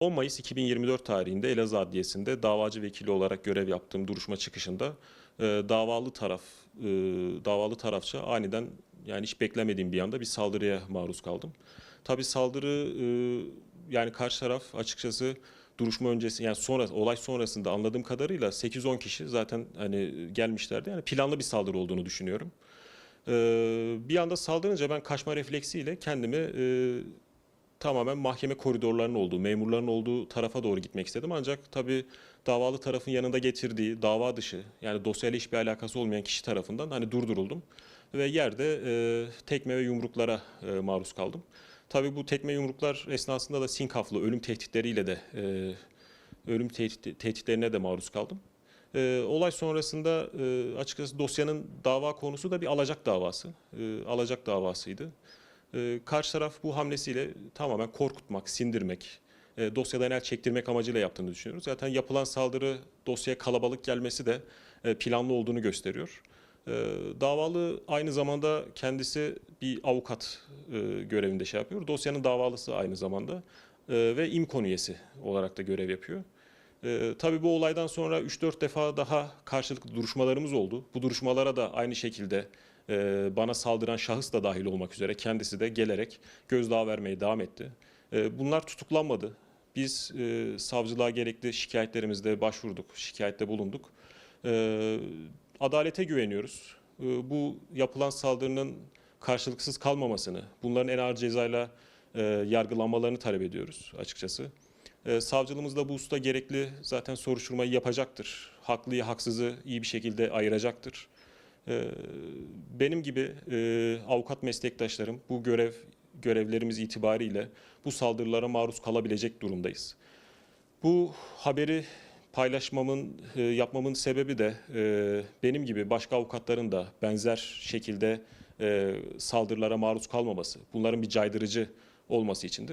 10 Mayıs 2024 tarihinde Elazığ Adliyesi'nde davacı vekili olarak görev yaptığım duruşma çıkışında e, davalı taraf e, davalı tarafça aniden yani hiç beklemediğim bir anda bir saldırıya maruz kaldım. Tabii saldırı e, yani karşı taraf açıkçası duruşma öncesi yani sonra olay sonrasında anladığım kadarıyla 8-10 kişi zaten hani gelmişlerdi. Yani planlı bir saldırı olduğunu düşünüyorum. E, bir anda saldırınca ben kaçma refleksiyle kendimi e, tamamen mahkeme koridorlarının olduğu, memurların olduğu tarafa doğru gitmek istedim. Ancak tabii davalı tarafın yanında getirdiği dava dışı yani dosyayla hiçbir alakası olmayan kişi tarafından hani durduruldum. Ve yerde e, tekme ve yumruklara e, maruz kaldım. Tabii bu tekme yumruklar esnasında da sinkaflı ölüm tehditleriyle de e, ölüm tehdit, tehditlerine de maruz kaldım. E, olay sonrasında e, açıkçası dosyanın dava konusu da bir alacak davası. E, alacak davasıydı. Ee, Karşı taraf bu hamlesiyle tamamen korkutmak, sindirmek, e, dosyadan el çektirmek amacıyla yaptığını düşünüyoruz. Zaten yapılan saldırı dosyaya kalabalık gelmesi de e, planlı olduğunu gösteriyor. Ee, Davalı aynı zamanda kendisi bir avukat e, görevinde şey yapıyor. Dosyanın davalısı aynı zamanda ve İMKON üyesi olarak da görev yapıyor. Ee, tabii bu olaydan sonra 3-4 defa daha karşılıklı duruşmalarımız oldu. Bu duruşmalara da aynı şekilde e, bana saldıran şahıs da dahil olmak üzere kendisi de gelerek gözdağı vermeye devam etti. E, bunlar tutuklanmadı. Biz e, savcılığa gerekli şikayetlerimizde başvurduk, şikayette bulunduk. E, adalete güveniyoruz. Bu yapılan saldırının karşılıksız kalmamasını, bunların en ağır cezayla e, yargılanmalarını talep ediyoruz açıkçası. Savcılığımız da bu usta gerekli zaten soruşturmayı yapacaktır. Haklıyı haksızı iyi bir şekilde ayıracaktır. E, benim gibi e, avukat meslektaşlarım bu görev görevlerimiz itibariyle bu saldırılara maruz kalabilecek durumdayız. Bu haberi paylaşmamın, e, yapmamın sebebi de e, benim gibi başka avukatların da benzer şekilde saldırılara maruz kalmaması, bunların bir caydırıcı olması içindir.